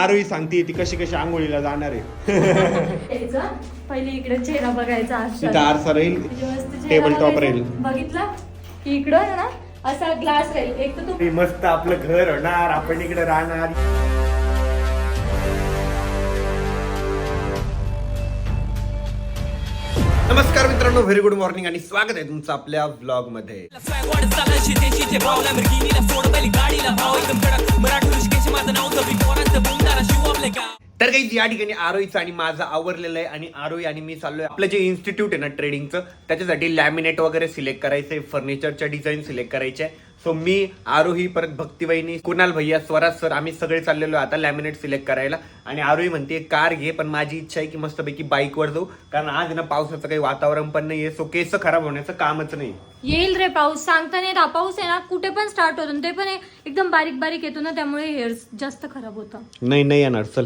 आरोही सांगते ती कशी कशी आंघोळीला जाणार आहे. यायचं? पहिले इकडे चेहरा बघायचा तिथं. आरसा राहील म्हणजे चेहरा टेबल टॉप बघायचा. राहील. बघितला? की इकडं आहे ना असा ग्लास राहील. एक तर तू मस्त आपलं घर होणार आपण इकडे राहणार. नमस्कार मित्रांनो व्हेरी गुड मॉर्निंग आणि स्वागत आहे तुमचं आपल्या ब्लॉगमध्ये गाडीला माझं तर तर काही या ठिकाणी आरोईचं आणि माझं आवरलेलं आहे आणि आरोई आणि मी चाललोय आपलं जे इन्स्टिट्यूट आहे ना ट्रेडिंगचं त्याच्यासाठी लॅमिनेट वगैरे सिलेक्ट करायचंय फर्निचरच्या डिझाईन सिलेक्ट करायचे सो मी आरोही परत भक्तीवहिनी कुणाल भैया स्वराज सर आम्ही सगळे चाललेलो आता लॅमिनेट सिलेक्ट करायला. आणि आरोही म्हणते कार घे पण माझी इच्छा आहे की मस्तपैकी बाईकवर जाऊ. कारण आज ना पावसाचं काही वातावरण पण नाहीये. सो केस खराब होण्याचं कामच नाही. येईल रे पाऊस. सांगता नाही पाऊस आहे ना कुठे पण स्टार्ट होतो. आणि ते पण एक- एकदम बारीक बारीक येतो ना त्यामुळे हेअर जास्त खराब होतं. नाही नाही येणार. चल.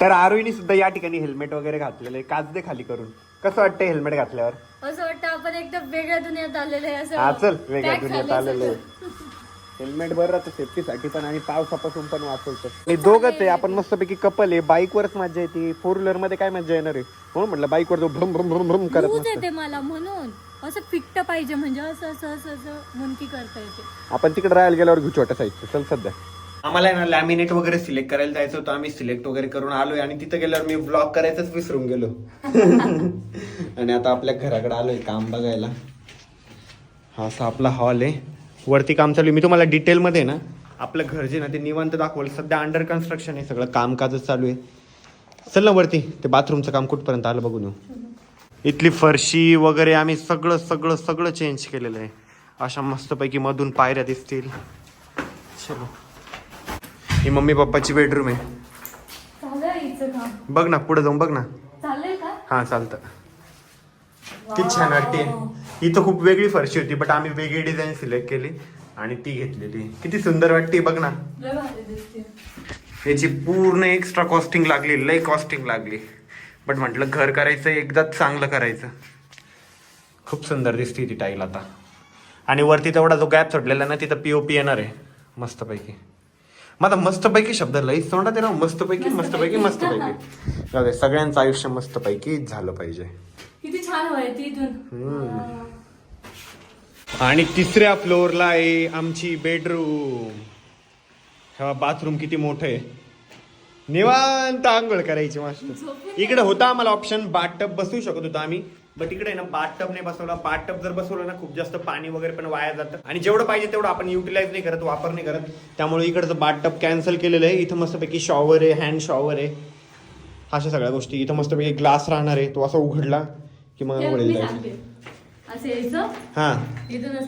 तर आरोहीने सुद्धा या ठिकाणी हेल्मेट वगैरे घातलेलं आहे. काच दे खाली करून. कसं वाटतं हेल्मेट घातल्यावर? असं आपण एकदम वेगळ्या दुनियात आलेले आहे असं चल वेगळ्या pack दुनियात. आलेलं हेल्मेट बरं राहतं सेफ्टीसाठी पण आणि पावसापासून पण वाचवतं. आणि दोघच आहे आपण मस्तपैकी कपल आहे. बाईकवरच मजा येते. फोर व्हीलरमध्ये काय मजा येणार आहे? म्हणून म्हटलं बाईकवर जाऊ भ्रम भ्रम भ्रम भ्रम करत मस्त येते मला म्हणून. असं फिट्ट पाहिजे म्हणजे असं असं असं असं मुनकी करता येते. आपण तिकडे राहायला गेल्यावर घेऊ छोट्या साईजचं चल सध्या. आम्हाला आहे ना लॅमिनेट वगैरे सिलेक्ट करायला जायचं होतं. आम्ही सिलेक्ट वगैरे करून आलोय आणि तिथं गेल्यावर मी ब्लॉग करायचंच विसरून गेलो. आणि आता आपल्या घराकडे आलोय काम बघायला. हा असा आपला हॉल आहे. वरती काम चालू आहे. मी तुम्हाला डिटेलमध्ये ना आपलं घर जे ना ते निवांत दाखवलं. सध्या अंडर कन्स्ट्रक्शन आहे. सगळं कामकाजच चालू आहे. चल ना वरती. ते बाथरूमचं काम कुठपर्यंत आलं बघून येऊ. इथली फरशी वगैरे आम्ही सगळं सगळं सगळं चेंज केलेलं आहे. अशा मस्तपैकी मधून पायऱ्या दिसतील. चलो. ही मम्मी पप्पाची बेडरूम आहे. बघ ना पुढे जाऊन बघ ना. हा चालतं. किती छान वाटते. इथं खूप वेगळी फरशी होती बट आम्ही वेगळी डिझाईन सिलेक्ट केली आणि ती घेतलेली. किती सुंदर वाटते बघ ना. याची पूर्ण एक्स्ट्रा कॉस्टिंग लागली लय कॉस्टिंग लागली. बट म्हटलं घर करायचं एकदाच चांगलं करायचं. खूप सुंदर दिसते ती टाईल आता. आणि वरती तेवढा जो गॅप सुटलेला ना तिथं पीओपी येणार आहे मस्तपैकी. माझा मस्तपैकी शब्द लईच तोंडात आहे ना मस्तपैकी मस्तपैकी मस्तपैकी. सगळ्यांचं आयुष्य मस्तपैकी झालं पाहिजे. किती छान ती आणि तिसऱ्या फ्लोअरला आहे आमची बेडरूम. हा बाथरूम किती मोठं आहे. निवांत आंघोळ करायची मस्त. इकडे होता आम्हाला ऑप्शन बाथटब बसवू शकत होतो आम्ही. बट इकडे ना बाथटब नाही बसवला. बाथटब जर बसवलं ना खूप जास्त पाणी वगैरे पण वाया जातं. आणि जेवढं पाहिजे तेवढं आपण युटिलाइज नाही करत वापर नाही करत. त्यामुळे इकडचं बाथटब कॅन्सल केलेलं आहे. इथं मस्तपैकी शॉवर आहे हँड शॉवर आहे. अशा सगळ्या गोष्टी. इथं मस्तपैकी ग्लास राहणार आहे. तो असा उघडला की मग यायचं? हा.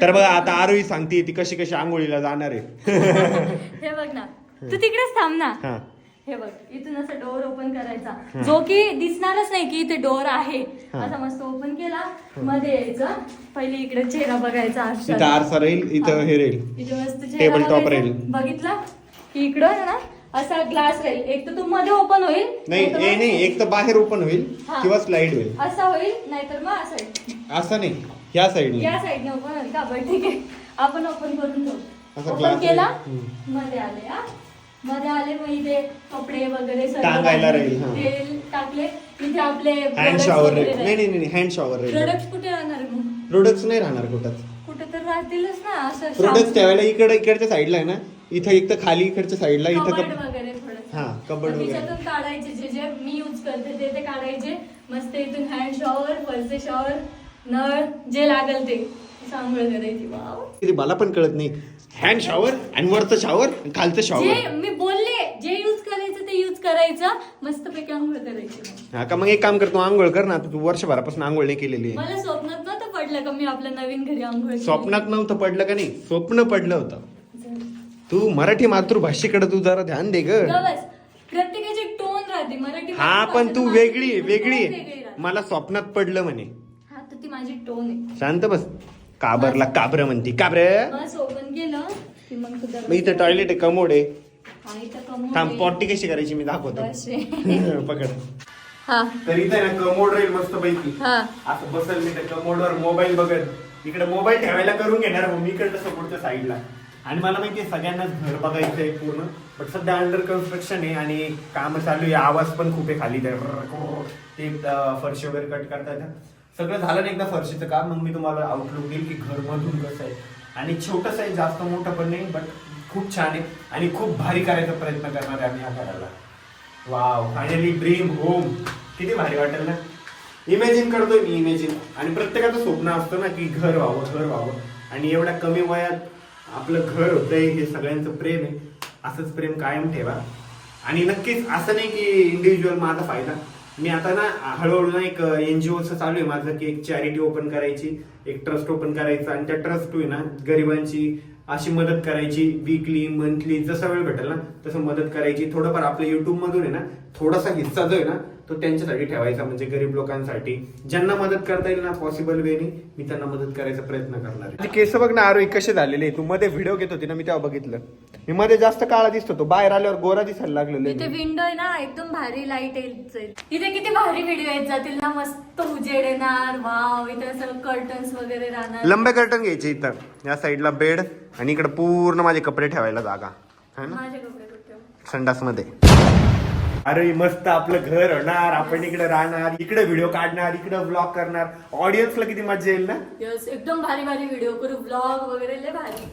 तर बघा आता आरोही सांगते ती कशी कशी आंघोळीला जाणार आहे. हे बघ ना. तू तिकडेच थांब ना. हा बघ इथून असं डोअर ओपन करायचा. जो की दिसणारच नाही की इथे डोअर आहे. असा मस्त ओपन केला. मध्ये यायचं. पहिले इकडे चेहरा बघायचा. इथं आरसा राहील इथं हे राहील. इथे मस्त चेहरा टेबल टॉप बघायचा. राहील. बघितला? की इकडं ना असा ग्लास राहील. एक तर तू मध्ये ओपन होईल. नाही नाहीतर हे मग- नाही एक तर बाहेर ओपन होईल हा. किंवा स्लाइड होईल. असा होईल नाहीतर मग असं होईल. असं नाही ह्या साईडने या साईडने ओपन होईल का? बरं ठीक आहे. आपण ओपन करून असा glass ओपन केला. मध्ये आले हा. मध्ये आले मग इथे कपडे वगैरे टांगायला. राहील, हा. तेल टाकले. इथे आपले हँड शॉवर नाही. नाही नाही हँड शॉवर राहील प्रोडक्ट कुठे राहणार मग? प्रोडक्ट्स नाही राहणार कुठंच. कुठे तर राहतीलच ना असं प्रोडक्ट्स ठेवायला इकडे इकडच्या साईडला आहे ना. इथं एक तर खाली इकडच्या साईडला इथं कबड कप वगैरे हा, कबड वगैरे. काढायचे जे जे मी यूज करते ते ते काढायचे. मस्त इथून हँड शॉवर वरचे शॉवर नळ जे लागेल ते. सांगोळ करायची वाव ते मला पण कळत नाही. हँड शॉवर आणि वरचं शॉवर खालचं जे शॉवर मी बोलले जे यूज करायचं ते यूज करायचं. मस्त पैकी आंघोळ करायची. हा का मग एक काम कर तू आंघोळ कर ना. आता तू वर्षभरापासून आंघोळ नाही केलेली आहे. मला स्वप्नात नव्हतं पडलं का मी आपल्या नवीन घरी आंघोळ केली. स्वप्नात नव्हतं पडलं का नाही? स्वप्न पडलं होतं. तू मराठी मातृभाषेकडे तू जरा ध्यान दे ग. गवस. प्रत्येकाची टोन राहते. मराठी हा पण तू वेगळी आहे, वेगळी आहे. मला स्वप्नात पडलं म्हणे. हा तर ती माझी टोन आहे. शांत बस. काबरला काबर म्हणती. काबर? बस ओपन केलं की मग मग इथं टॉयलेट आहे कमोड आहे. हा, इथं कमोड थांब आहे. पॉटी कशी करायची मी दाखवतो. बस. पकड. हा. तर इथे ना कमोड राहील मस्त पैकी हा. असं बसल मी त्या कमोडवर मोबाईल बघत. इकडे मोबाईल ठेवायला करून घेणार मग मी इकडे समोरच्या साईडला आणि मला माहिती आहे सगळ्यांनाच घर बघायचं आहे पूर्ण. बट सध्या अंडर कन्स्ट्रक्शन आहे आणि काम चालू आहे. आवाज पण खूप आहे खाली. ते ते अं, फरशी वगैरे कट करता येतं सगळं झालं ना एकदा फरशीचं काम मग मी तुम्हाला आउटलुक देईल की घर मधून कसं आहे. आणि छोटंसं आहे जास्त मोठं पण नाही बट खूप छान आहे. आणि खूप भारी करायचा प्रयत्न करणार आहे आम्ही ह्या घराला. वाव फायनली ड्रीम होम किती भारी वाटेल ना? इमॅजिन करतोय मी इमॅजिन आणि प्रत्येकाचं स्वप्न असतं ना की घर व्हावं घर व्हावं. आणि एवढ्या कमी वयात आपलं घर होतंय हे सगळ्यांचं प्रेम आहे. असंच प्रेम कायम ठेवा. आणि नक्कीच असं नाही की इंडिव्हिज्युअल माझा फायदा. मी आता ना हळूहळू ना एक एनजीओचं चालू आहे माझं की एक चॅरिटी ओपन करायची एक ट्रस्ट ओपन करायचं आणि त्या ट्रस्ट आहे ना गरिबांची अशी मदत करायची वीकली मंथली जसा वेळ भेटेल ना तसं मदत करायची. थोडंफार आपल्या युट्यूबमधून आहे ना थोडासा हिस्सा जो आहे ना तो त्यांच्यासाठी ठेवायचा म्हणजे गरीब लोकांसाठी. ज्यांना मदत करता येईल ना पॉसिबल वेनी मी त्यांना मदत करायचा प्रयत्न करणार आहे. केस बघ ना आरोही कसे झालेले तू मध्ये व्हिडिओ घेत होती ना मी तेव्हा बघितलं. मी मध्ये जास्त काळा दिसत होतो. बाहेर आल्यावर गोरा दिसायला लागलेलो इथे. विंडो आहे ना एकदम भारी लाइट येत जाईल इथे किती भारी व्हिडिओ येत जातील ना मस्त उजेड येणार. वाव इथे सगळं कर्टन्स वगैरे राहणार. लंबे कर्टन घ्यायचे इथं. या साईडला बेड आणि इकडे पूर्ण माझे कपडे ठेवायला जागा. है ना? माझे कपडे कुठे संडासमध्ये अरे मस्त आपलं घर होणार आपण इकडे राहणार इकडे व्हिडिओ काढणार इकडे ब्लॉग करणार. ऑडियन्सला किती मजा येईल ना? यस एकदम भारी भारी व्हिडिओ करू ब्लॉग वगैरे लय भारी.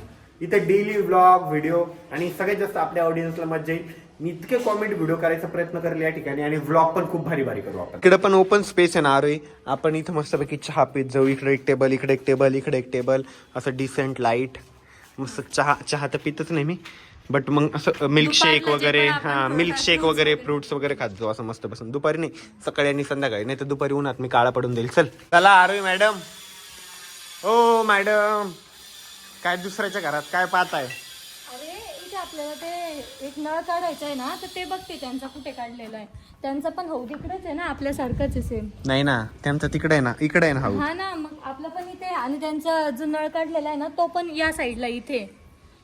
इथं डेली ब्लॉग व्हिडिओ आणि सगळ्यात जास्त आपल्या ऑडियन्सला मजा येईल. मी इतके कॉमेडी व्हिडिओ करायचा प्रयत्न करेल या ठिकाणी आणि व्लॉग पण खूप भारी भारी करू आपण. इकडे पण ओपन स्पेस आहे ना अरे. आपण इथं मस्तपैकी चहा पित जाऊ. इकडे एक टेबल इकडे एक टेबल इकडे एक टेबल असं डिसेंट लाइट मस्त चहा चहा तर पितच नाही मी. बट मग असं मिल्कशेक वगैरे हा मिल्कशेक वगैरे. फ्रुट्स वगैरे खात जाऊ असं मस्त बसून. दुपारी नाही सकाळी आणि संध्याकाळी नाही तर दुपारी उन्हात मी काळा पडून देईल. चल. चला आरोय मॅडम. ओ मॅडम. काय दुसऱ्याच्या घरात काय पाहताय? अरे इथे आपल्याला ते एक नळ काढायचा आहे ना तर ते बघते त्यांचा कुठे काढलेला आहे. त्यांचा पण हो तिकडेच आहे ना आपल्यासारखंच आहे सेम नाही ना त्यांचं तिकडे आहे ना इकडे आहे ना हाऊ हा ना मग आपला पण इथे आहे. आणि त्यांचा जो नळ काढलेला आहे ना तो पण या साईडला इथे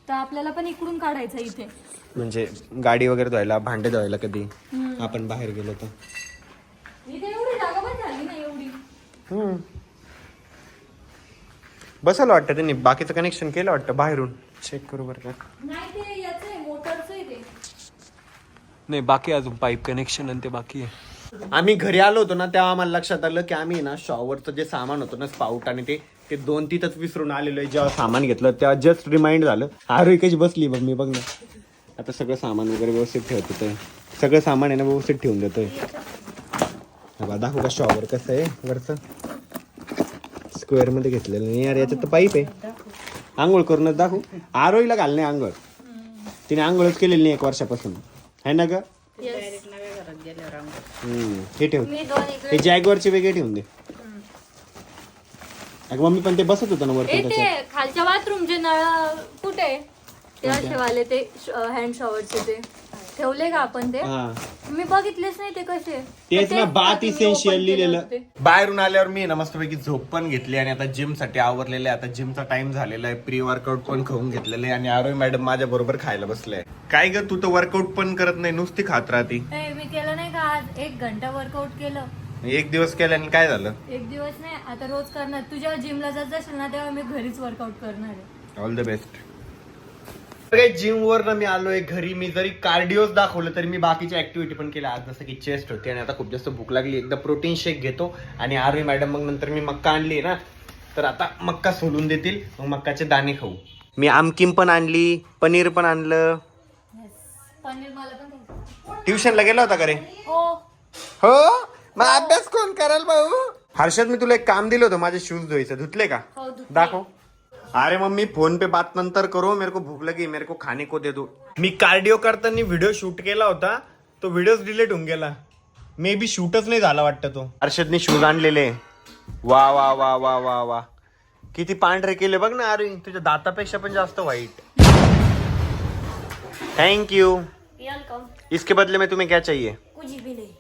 तर आपल्याला पण इकडून काढायचा इथे. म्हणजे गाडी वगैरे धुवायला भांडे धुवायला कधी? आपण बाहेर गेलो तर. इथे एवढी जागा पण झाली ना एवढी. बसायला वाटतं त्यांनी बाकीचं कनेक्शन केलं वाटतं बाहेरून. चेक करू बरं का. नाही ते याचं आहे मोटरचं आहे ते. नाही बाकी अजून पाईप कनेक्शन आणि ते बाकी आहे. आम्ही घरी आलो होतो ना तेव्हा आम्हाला लक्षात आलं की आम्ही ना शॉवरचं जे सामान होतं ना स्पाउट आणि ते ते दोन तिथंच विसरून आलेलो आहे. जेव्हा सामान घेतलं तेव्हा जस्ट रिमाइंड झालं. आरोही कशी बसली बघ मी बघ ना. आता सगळं सामान वगैरे व्यवस्थित ठेवत होतं. सगळं सामान आहे ना व्यवस्थित ठेवून देतोय. बा, दाखवू का शॉवर कसं आहे वरचं? स्क्वेअरमध्ये घेतलेलं नाही. यार याच्यात तर पाईप आहे. आंघोळ करूनच दाखवू. आरोईला घालणे आंघोळ. तिने आंघोळच केलेली नाही एक वर्षापासून. है ना ग? हे ठेव. मी दोन इकडे हे जॅगवरचे वेगळे ठेवून दे. अगं मम्मी पण ते बसत होतं ना ए वरती ते त्याच्यात. खालच्या बाथरूमचे नळ कुठे? आहे? ते असे वाले ते हँड शॉवरचे ते. ठेवले का आपण ते? हा. मी बघितलेच नाही ते कसे. तेच ना बात इसेन्शियल लिहिलेलं. बाहेरून आल्यावर मी ना मस्तपैकी झोप पण घेतली आणि आता जिमसाठी आवरलेलं आहे. आता जिमचा टाइम झालेला आहे. प्री वर्कआउट पण खाऊन घेतलेलं आहे. आणि आरोय मॅडम माझ्या बरोबर खायला बसले काय ग तू तर वर्कआउट पण करत नाही. नुसती खात राहती. ए, मी केलं नाही का आज? एक घंटा वर्कआउट केलं. एक दिवस केल्याने काय झालं? एक दिवस नाही आता रोज करणार. तू जेव्हा जिमला जात जाशील ना तेव्हा मी घरीच वर्कआउट करणार आहे. ऑल द बेस्ट जिम वर ना मी आलोय घरी. मी जरी कार्डिओज दाखवलं तरी मी बाकीच्या ऍक्टिव्हिटी पण केल्या. आज जसं की चेस्ट होती आणि आता खूप जास्त भूक लागली. एकदा प्रोटीन शेक घेतो आणि आरवी मॅडम मग नंतर मी मक्का आणली ना तर आता मक्का सोलून देतील. मग मक्काचे दाणे खाऊ. मी आमकिम पण आणली पनीर पण आणलं. पनीर मला पण. ट्युशनला गेला होता का रे? हो. हो? मग अभ्यास कोण कराल भाऊ? हर्षद मी तुला एक काम दिलं होतं. माझे शूज धुवायचं. धुतले का? हो धुतले. दाखव. अरे मम्मी फोन पे बात नंतर करो. मेरे को भूक लगी मेरे को खाने को दे दो. मी कार्डिओ करताना व्हिडिओ शूट केला होता. तो व्हिडिओ डिलीट होऊन गेला. मे बी शूटच नाही झाला वाटतं तो. हर्षदने शूज आणलेले. वा वा वा वा वा वा. किती पांढरे केले बघ ना अरे. तुझ्या दातापेक्षा पण जास्त वाईट थँक यू वेलकम इसके बदले में तुम्हें क्या चाहिए? कुछ भी नहीं.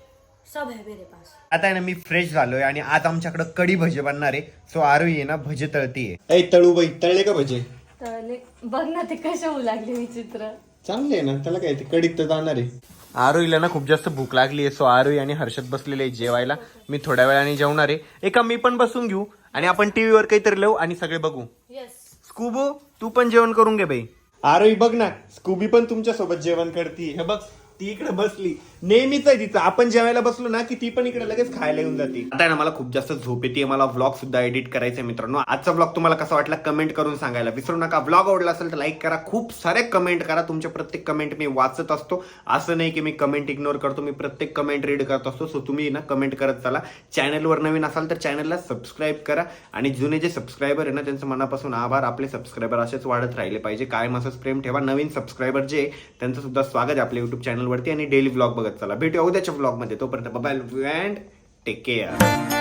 सब है मेरे पास। आता आहे ना मी फ्रेश झालोय आणि आज आमच्याकडे कडी भजे बनणार आहे. सो आरू ये ना भजे तळतीये. ऐ तळू बाई तळले का भजे? तर बघ ना ते कसे होऊ लागले विचित्र. चांगले आहे ना त्याला काय ते कडीत तर जाणार आहे. आरोईला ना खूप जास्त भूक लागली आहे. सो आरोई आणि हर्षद बसलेले आहे जेवायला. मी थोड्या वेळाने जेवणार आहे. एका मी पण बसून घेऊ आणि आपण टीव्हीवर काहीतरी लावू आणि सगळे बघू. येस स्कूबो तू पण जेवण करून घे बाई. आरोही बघ ना स्कूबी पण तुमच्यासोबत जेवण करते हे बघ. ती इकडे बसली. नेहमीच आहे तिचं आपण जेवायला बसलो ना की ती पण इकडे लगेच खायला येऊन जाते. आता ना मला खूप जास्त झोप येते. मला व्लॉग सुद्धा एडिट करायचा मित्रांनो. आजचा व्लॉग तुम्हाला कसा वाटला कमेंट करून सांगायला. विसरू नका. व्लॉग आवडला असेल तर लाईक करा. खूप सारे कमेंट करा. तुमच्या प्रत्येक कमेंट मी वाचत असतो. असं नाही की मी कमेंट इग्नोर करतो. मी प्रत्येक कमेंट रीड करत असतो. सो तुम्ही ना कमेंट करत चला. चॅनलवर नवीन असाल तर चॅनलला सबस्क्राईब करा. आणि जुने जे सबस्क्रायबर आहे ना त्यांचं मनापासून आभार. आपले सबस्क्रायबर असेच वाढत राहिले पाहिजे. कायम असंच प्रेम ठेवा. नवीन सबस्क्रायबर जे त्यांचं सुद्धा स्वागत आहे आपल्या युट्यूब चॅनलवरती आणि डेली ब्लॉग बघत चला. भेटूया उद्याच्या ब्लॉगमध्ये तोपर्यंत बाय अँड टेक केअर